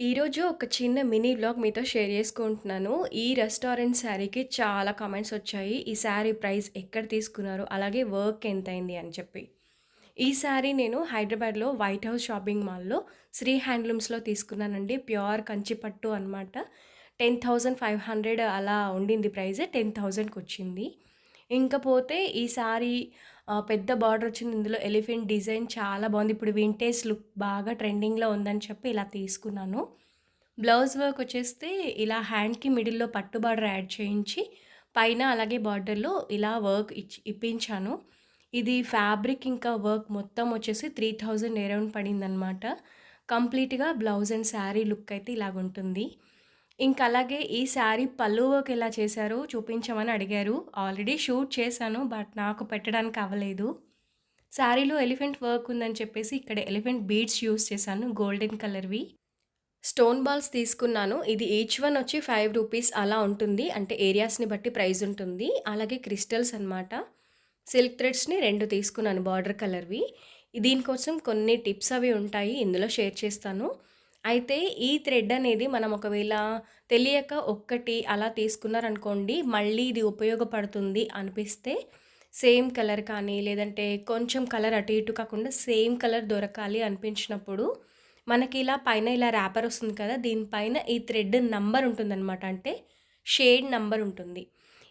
ఈరోజు ఒక చిన్న మినీ బ్లాగ్ మీతో షేర్ చేసుకుంటున్నాను. ఈ రెస్టారెంట్ శారీకి చాలా కామెంట్స్ వచ్చాయి. ఈ శారీ ప్రైస్ ఎక్కడ తీసుకున్నారు? అలాగే వర్క్ ఎంతయింది అని చెప్పి. ఈ శారీ నేను హైదరాబాద్‌లో వైట్ హౌస్ షాపింగ్ మాల్‌లో శ్రీ హ్యాండ్లూమ్స్‌లో తీసుకున్నానండి. ప్యూర్ కంచిపట్టు అన్నమాట టెన్ థౌజండ్ ఫైవ్ హండ్రెడ్ అలా ఉండింది ప్రైస్. 10,000కొచ్చింది. ఇంకపోతే ఈ శారీ పెద్ద బార్డర్ వచ్చింది. ఇందులో ఎలిఫెంట్ డిజైన్ చాలా బాగుంది. ఇప్పుడు వింటేజ్ లుక్ బాగా ట్రెండింగ్‌లో ఉందని చెప్పి ఇలా తీసుకున్నాను. బ్లౌజ్ వర్క్ వచ్చేస్తే ఇలా హ్యాండ్‌కి మిడిల్‌లో పట్టు బార్డర్ యాడ్ చేయించి, పైన అలాగే బార్డర్‌లో ఇలా వర్క్ ఇచ్చి ఇప్పించాను. ఇది ఫ్యాబ్రిక్ ఇంకా వర్క్ మొత్తం వచ్చేసి 3000 అరౌండ్ పడిందనమాట. కంప్లీట్‌గా బ్లౌజ్ అండ్ శారీ లుక్ అయితే ఇలాగుంటుంది. ఇంకా అలాగే ఈ శారీ పళ్ళు వర్క్ ఎలా చేశారు చూపించమని అడిగారు. ఆల్రెడీ షూట్ చేశాను. బట్ నాకు పెట్టడానికి అవ్వలేదు. శారీలో ఎలిఫెంట్ వర్క్ ఉందని చెప్పేసి ఇక్కడ ఎలిఫెంట్ బీడ్స్ యూజ్ చేశాను గోల్డెన్ కలర్‌వి. స్టోన్ బాల్స్ తీసుకున్నాను. ఇది ఈచ్ వన్ వచ్చి ఫైవ్ రూపీస్ అలా ఉంటుంది. అంటే ఏరియాస్‌ని బట్టి ప్రైస్ ఉంటుంది. అలాగే క్రిస్టల్స్ అనమాట. సిల్క్ థ్రెడ్స్‌ని రెండు తీసుకున్నాను బార్డర్ కలర్‌వి. దీనికోసం కొన్ని టిప్స్ అవి ఉంటాయి. ఇందులో షేర్ చేస్తాను. అయితే ఈ థ్రెడ్ అనేది మనం ఒకవేళ తెలియక ఒక్కటి అలా తీసుకున్నారనుకోండి, మళ్ళీ ఇది ఉపయోగపడుతుంది అనిపిస్తే సేమ్ కలర్ కానీ, లేదంటే కొంచెం కలర్ అటు ఇటు కాకుండా సేమ్ కలర్ దొరకాలి అనిపించినప్పుడు మనకి ఇలా పైన ఇలా ర్యాపర్ వస్తుంది కదా! దీనిపైన ఈ థ్రెడ్ నంబర్ ఉంటుందనమాట. అంటే షేడ్ నంబర్ ఉంటుంది.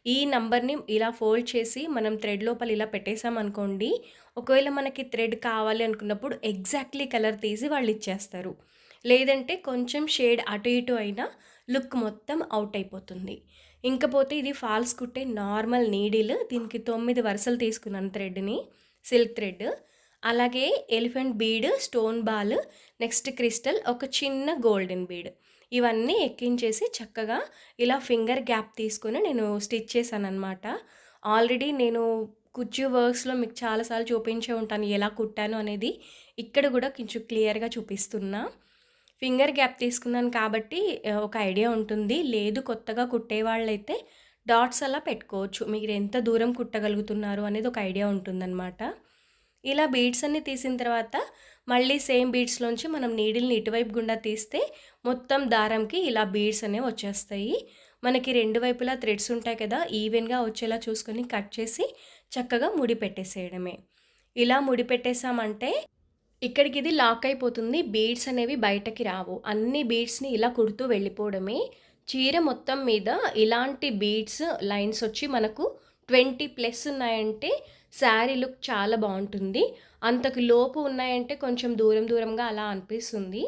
ఈ నంబర్‌ని ఇలా ఫోల్డ్ చేసి మనం థ్రెడ్ లోపల ఇలా పెట్టేసామనుకోండి, ఒకవేళ మనకి థ్రెడ్ కావాలి అనుకున్నప్పుడు ఎగ్జాక్ట్‌లీ కలర్ తీసి వాళ్ళు ఇచ్చేస్తారు. లేదంటే కొంచెం షేడ్ అటు ఇటు అయినా లుక్ మొత్తం అవుట్ అయిపోతుంది. ఇంకపోతే ఇది ఫాల్స్ కుట్టే నార్మల్ నీడిల్. దీనికి తొమ్మిది వరుసలు తీసుకున్నాను థ్రెడ్‌ని. Silk thread. అలాగే elephant bead, stone ball, next crystal, ఒక చిన్న గోల్డెన్ బీడ్. ఇవన్నీ ఎక్కించేసి చక్కగా ఇలా ఫింగర్ గ్యాప్ తీసుకొని నేను స్టిచ్ చేశాననమాట. ఆల్రెడీ నేను కుచ్చు వర్క్స్‌లో మీకు చాలా సార్లు చూపించే ఉంటాను ఎలా కుట్టాను అనేది. ఇక్కడ కూడా కొంచెం క్లియర్‌గా చూపిస్తున్నా. ఫింగర్ గ్యాప్ తీసుకున్నాను కాబట్టి ఒక ఐడియా ఉంటుంది. లేదు కొత్తగా కుట్టేవాళ్ళైతే డాట్స్ అలా పెట్టుకోవచ్చు. మీరు ఎంత దూరం కుట్టగలుగుతున్నారు అనేది ఒక ఐడియా ఉంటుందనమాట. ఇలా బీడ్స్ అన్నీ తీసిన తర్వాత మళ్ళీ సేమ్ బీడ్స్‌లోంచి మనం నీడిల్‌ని ఇటువైపు గుండా తీస్తే మొత్తం దారంకి ఇలా బీడ్స్ అనేవి వచ్చేస్తాయి. మనకి రెండు వైపులా థ్రెడ్స్ ఉంటాయి కదా! ఈవెన్‌గా వచ్చేలా చూసుకొని కట్ చేసి చక్కగా ముడి పెట్టేసేయడమే. ఇలా ముడి పెట్టేసామంటే ఇక్కడికి ఇది లాక్ అయిపోతుంది. బీడ్స్ అనేవి బయటకి రావు. అన్ని బీడ్స్‌ని ఇలా కుడుతూ వెళ్ళిపోవడమే. చీర మొత్తం మీద ఇలాంటి బీడ్స్ లైన్స్ వచ్చి మనకు 20 ప్లస్ ఉన్నాయంటే శారీ లుక్ చాలా బాగుంటుంది అంతకు లోపు ఉన్నాయంటే కొంచెం దూరం దూరంగా అలా అనిపిస్తుంది.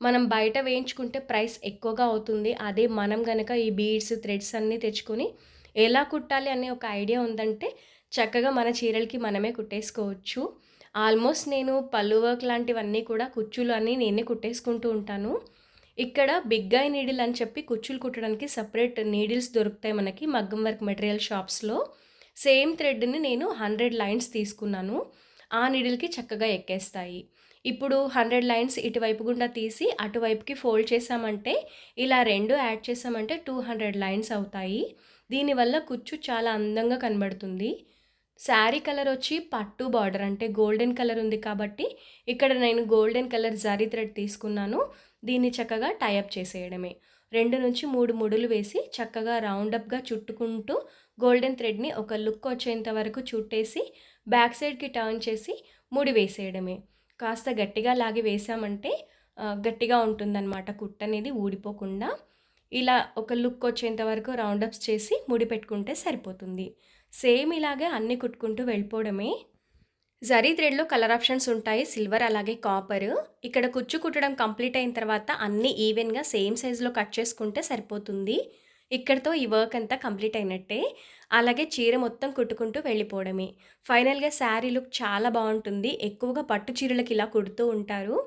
మనం బయట వేయించుకుంటే ప్రైస్ ఎక్కువగా అవుతుంది. అదే మనం గనక ఈ బీడ్స్, థ్రెడ్స్ అన్నీ తెచ్చుకొని ఎలా కుట్టాలి అనే ఒక ఐడియా ఉందంటే చక్కగా మన చీరలకి మనమే కుట్టేసుకోవచ్చు. ఆల్మోస్ట్ నేను పళ్ళు వర్క్ లాంటివన్నీ కూడా కుచ్చులు అన్నీ నేనే కుట్టేసుకుంటూ ఉంటాను. ఇక్కడ బిగ్గాయ్ నీడిల్ అని చెప్పి కుచ్చులు కుట్టడానికి సపరేట్ నీడిల్స్ దొరుకుతాయి మనకి మగ్గం వర్క్ మెటీరియల్ షాప్స్‌లో. సేమ్ థ్రెడ్‌ని నేను 100 లైన్స్ తీసుకున్నాను. ఆ నీడిల్‌కి చక్కగా ఎక్కేస్తాయి. ఇప్పుడు 100 లైన్స్ ఇటువైపు గుండా తీసి అటువైపుకి ఫోల్డ్ చేశామంటే ఇలా రెండు యాడ్ చేశామంటే 200 లైన్స్ అవుతాయి. దీనివల్ల కుచ్చు చాలా అందంగా కనబడుతుంది. శారీ కలర్ వచ్చి పట్టు బార్డర్ అంటే గోల్డెన్ కలర్ ఉంది కాబట్టి ఇక్కడ నేను గోల్డెన్ కలర్ జరీ థ్రెడ్ తీసుకున్నాను. దీన్ని చక్కగా టై అప్ చేసేయడమే. 2-3 ముడులు వేసి చక్కగా రౌండప్గా చుట్టుకుంటూ గోల్డెన్ థ్రెడ్‌ని ఒక లుక్ వచ్చేంత వరకు చుట్టేసి బ్యాక్ సైడ్‌కి టర్న్ చేసి ముడి వేసేయడమే. కాస్త గట్టిగా లాగి వేసామంటే గట్టిగా ఉంటుందన్నమాట కుట్ట అనేది ఊడిపోకుండా. ఇలా ఒక లుక్ వచ్చేంత వరకు రౌండప్స్ చేసి ముడి పెట్టుకుంటే సరిపోతుంది. సేమ్ ఇలాగే అన్నీ కుట్టుకుంటూ వెళ్ళిపోవడమే. జరీ థ్రెడ్‌లో కలర్ ఆప్షన్స్ ఉంటాయి. సిల్వర్ అలాగే కాపర్. ఇక్కడ కుచ్చు కుట్టడం కంప్లీట్ అయిన తర్వాత అన్నీ ఈవెన్‌గా సేమ్ సైజులో కట్ చేసుకుంటే సరిపోతుంది. ఇక్కడితో ఈ వర్క్ అంతా కంప్లీట్ అయినట్టే. అలాగే చీర మొత్తం కుట్టుకుంటూ వెళ్ళిపోవడమే. ఫైనల్‌గా శారీ లుక్ చాలా బాగుంటుంది ఎక్కువగా పట్టు చీరలకు ఇలా కుడుతూ ఉంటారు.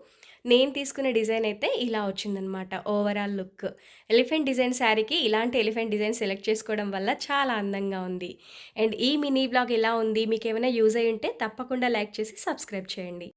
నేను తీసుకున్న డిజైన్ అయితే ఇలా వచ్చిందనమాట ఓవరాల్ లుక్. ఎలిఫెంట్ డిజైన్ శారీకి ఇలాంటి ఎలిఫెంట్ డిజైన్ సెలెక్ట్ చేసుకోవడం వల్ల చాలా అందంగా ఉంది. అండ్ ఈ మినీ బ్లాగ్ ఎలా ఉంది? మీకు ఏమైనా యూజ్ అయ్యి ఉంటే తప్పకుండా లైక్ చేసి సబ్స్క్రైబ్ చేయండి.